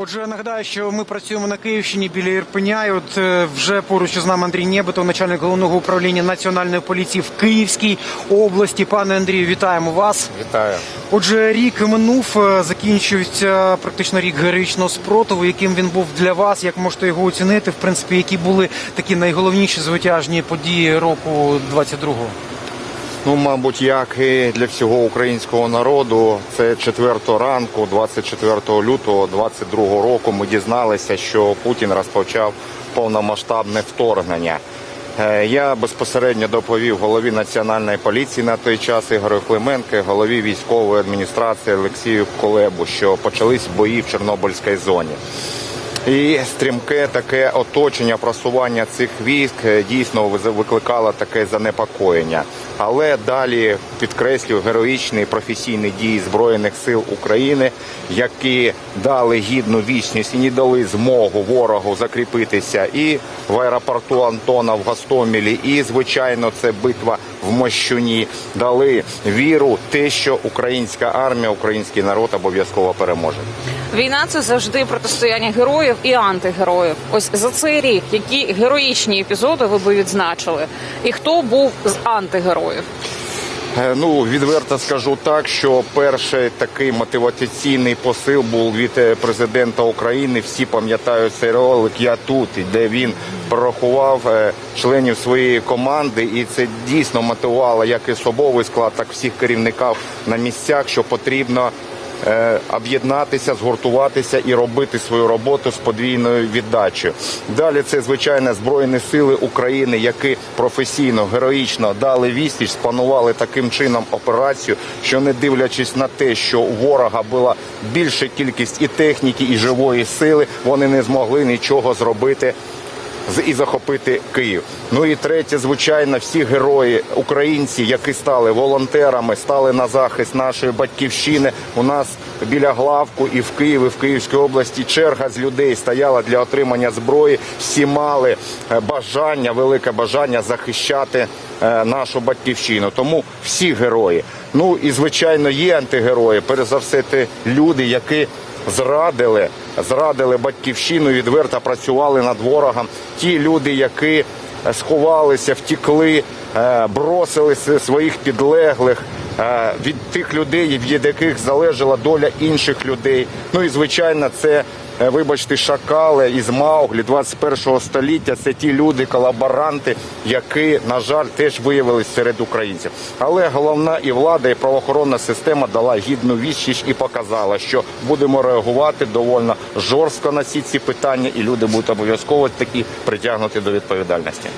Отже, нагадаю, що ми працюємо на Київщині біля Ірпеня. І От е, вже поруч із нами Андрій Нєбитов, начальник головного управління національної поліції в Київській області. Пане Андрію, вітаємо вас. Вітаю. Отже, рік минув, е, закінчується практично рік героїчного спротиву. Яким він був для вас? Як можете його оцінити? В принципі, які були такі найголовніші звитяжні події року 22-го? Ну, мабуть, як і для всього українського народу, це 4 ранку, 24 лютого 22 року. Ми дізналися, що Путін розпочав повномасштабне вторгнення. Е, Я безпосередньо доповів голові національної поліції на той час Ігорю Клименко, голові військової адміністрації Олексію Колебу, що почались бої в Чорнобильській зоні. І стрімке таке оточення просування цих військ е, дійсно викликало таке занепокоєння. Але далі підкреслюю героїчні професійні дії Збройних сил України, які дали гідну вічність і не дали змогу ворогу закріпитися і в аеропорту Антона в Гостомелі, і звичайно, це битва в Мощуні. Дали віру, те, що українська армія, український народ обов'язково переможе. Війна це завжди протистояння героїв і антигероїв. Ось за цей рік які героїчні епізоди ви би відзначили, і хто був з антигероїв? Е, Ну, відверто скажу так, що перший такий мотиваційний посил був від е, президента України. Всі пам'ятають цей ролик Я тут, де він порахував е, членів своєї команди, і це дійсно мотивувало як і особовий склад, так і всіх керівників на місцях, що потрібно. Е, Об'єднатися, згуртуватися і робити свою роботу з подвійною віддачею. Далі це звичайно збройні сили України, які професійно, героїчно дали відсіч, спанували таким чином операцію, що не дивлячись на те, що у ворога була більша кількість і техніки, і живої сили, вони не змогли нічого зробити і захопити Київ. Ну і третє, звичайно, всі герої українці, які стали волонтерами, стали на захист нашої батьківщини. У нас біля главку і в Києві, в Київській області черга з людей стояла для отримання зброї. Всі мали е, бажання, велике бажання захищати е, нашу батьківщину. Тому всі герої. Ну і звичайно є антигерої. Перш за все, те люди, які зрадили, зрадили батьківщину, відверто працювали над ворогом. Ті люди, які е, сховалися, втікли, е, бросили своїх підлеглих. Е, Від тих людей, від яких залежала доля інших людей. Ну і звичайно, це е, вибачте, шакали із Мауглі 21 століття. Це ті люди, колаборанти, які, на жаль, теж виявились серед українців. Але головна і влада, і правоохоронна система дала гідну відсіч і показала, що будемо реагувати довольно жорстко на всі ці питання, і люди будуть обов'язково такі притягнуті до відповідальності.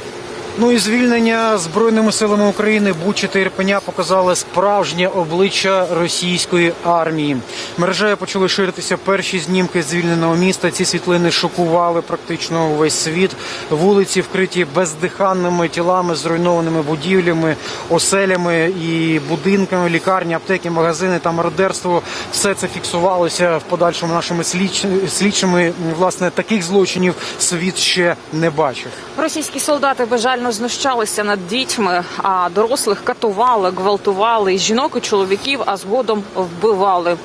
Ну і звільнення збройними силами України Бучі та Ірпеня показали справжнє обличчя російської армії. Мережею почали ширитися перші знімки звільненого міста. Ці світлини шокували практично увесь світ. Вулиці вкриті бездиханними тілами, зруйнованими будівлями, оселями і будинками, лікарні, аптеки, магазини та мародерство. Все це фіксувалося в подальшому нашими слідч- слідчими. Власне таких злочинів світ ще не бачив. Російські солдати безжально знущалися над дітьми, а дорослих катували, гвалтували жінок і чоловіків, а згодом вбивали.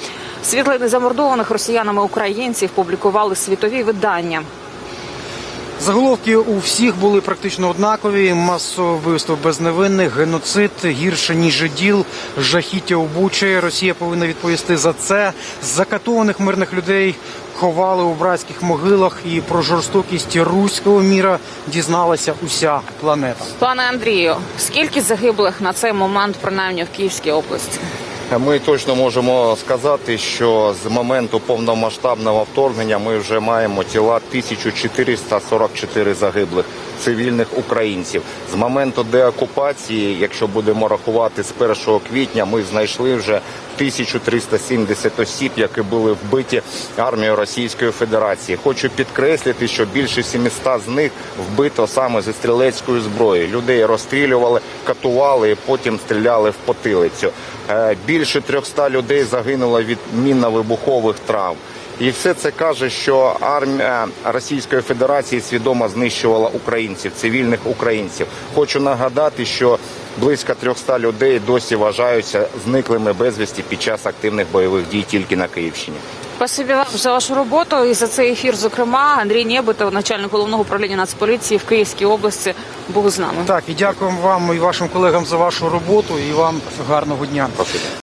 Світлини замордованих росіянами українців публікували світові видання. Заголовки у всіх були практично однакові: масове вбивство безневинних, геноцид гірше ніж діл, жахіття у Бучі. Росія повинна відповісти за це. Закатованих мирних людей ховали у братських могилах, і про жорстокість руського міра дізналася уся планета. Пане Андрію, скільки загиблих на цей момент, принаймні в Київській області? Ми точно можемо сказати, що з моменту повномасштабного вторгнення ми вже маємо тіла 1444 загиблих цивільних українців. З моменту деокупації, якщо будемо рахувати з 1 квітня, ми знайшли вже 1370 осіб, які були вбиті армією Російської Федерації. Хочу підкреслити, що більше 700 з них вбито саме зі стрілецької зброї. Людей розстрілювали, катували і потім стріляли в потилицю. Е, Більше 300 людей загинуло від мінно-вибухових травм. І все це каже, що армія Російської Федерації свідомо знищувала українців, цивільних українців. Хочу нагадати, що близько 300 людей досі вважаються зниклими безвісті під час активних бойових дій тільки на Київщині. Спасибі вам за вашу роботу і за цей ефір. Зокрема, Андрій Нєбитов, начальник головного управління Нацполіції в Київській області, був з нами. Так, і дякуємо вам і вашим колегам за вашу роботу, і вам гарного дня. Спасибо.